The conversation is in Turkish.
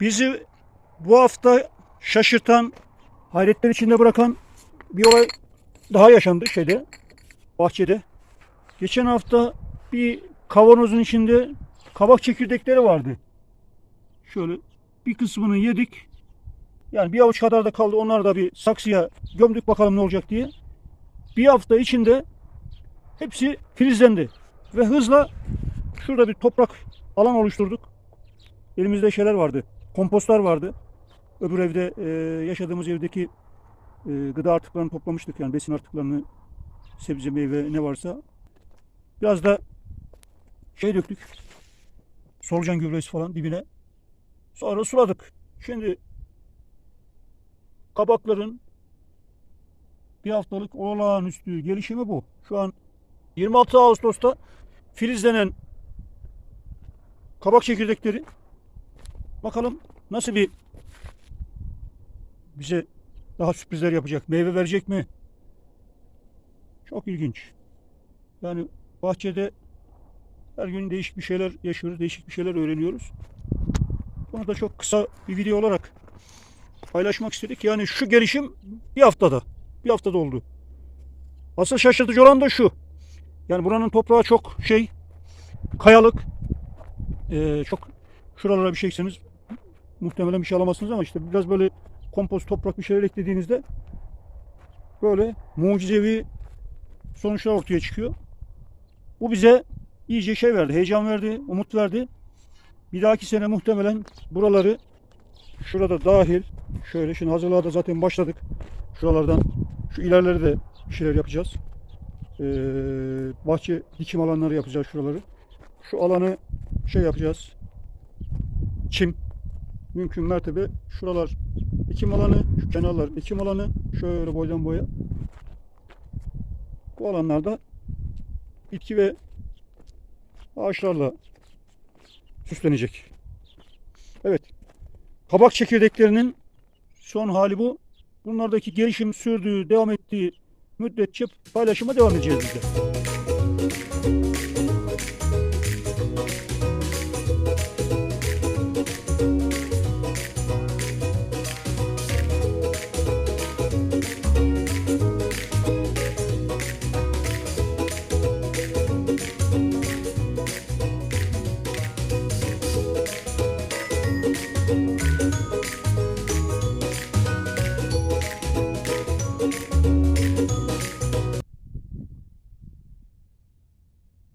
Bizi bu hafta şaşırtan, hayretler içinde bırakan bir olay daha yaşandı şeyde, bahçede. Geçen hafta bir kavanozun içinde kabak çekirdekleri vardı. Şöyle bir kısmını yedik. Yani bir avuç kadar da kaldı. Onları da bir saksıya gömdük bakalım ne olacak diye. Bir hafta içinde hepsi filizlendi. Ve hızla şurada bir toprak alan oluşturduk. Elimizde şeyler vardı. Kompostlar vardı. Öbür evde e, yaşadığımız evdeki e, gıda artıklarını toplamıştık. Yani besin artıklarını sebze meyve ne varsa. Biraz da şey döktük. Solucan gübresi falan dibine. Sonra suladık. Şimdi kabakların bir haftalık olağanüstü gelişimi bu. Şu an 26 Ağustos'ta filizlenen kabak çekirdekleri bakalım nasıl bir bize daha sürprizler yapacak. Meyve verecek mi? Çok ilginç. Yani bahçede her gün değişik bir şeyler yaşıyoruz, değişik bir şeyler öğreniyoruz. Bunu da çok kısa bir video olarak paylaşmak istedik. Yani şu gelişim bir haftada, bir haftada oldu. Asıl şaşırtıcı olan da şu. Yani buranın toprağı çok şey, kayalık. Ee, çok şuralara bir şey ekseniz muhtemelen bir şey alamazsınız ama işte biraz böyle kompost toprak bir şeyler eklediğinizde böyle mucizevi sonuçlar ortaya çıkıyor. Bu bize iyice şey verdi, heyecan verdi, umut verdi. Bir dahaki sene muhtemelen buraları şurada dahil şöyle şimdi hazırlığa da zaten başladık. Şuralardan şu ilerleri de bir şeyler yapacağız. Ee, bahçe dikim alanları yapacağız şuraları. Şu alanı şey yapacağız. Çim. Mümkün mertebe şuralar dikim alanı, şu kenarlar dikim alanı şöyle boydan boya. Bu alanlarda bitki ve ağaçlarla süslenecek. Evet. Kabak çekirdeklerinin son hali bu. Bunlardaki gelişim sürdüğü, devam ettiği müddetçe paylaşıma devam edeceğiz biz de.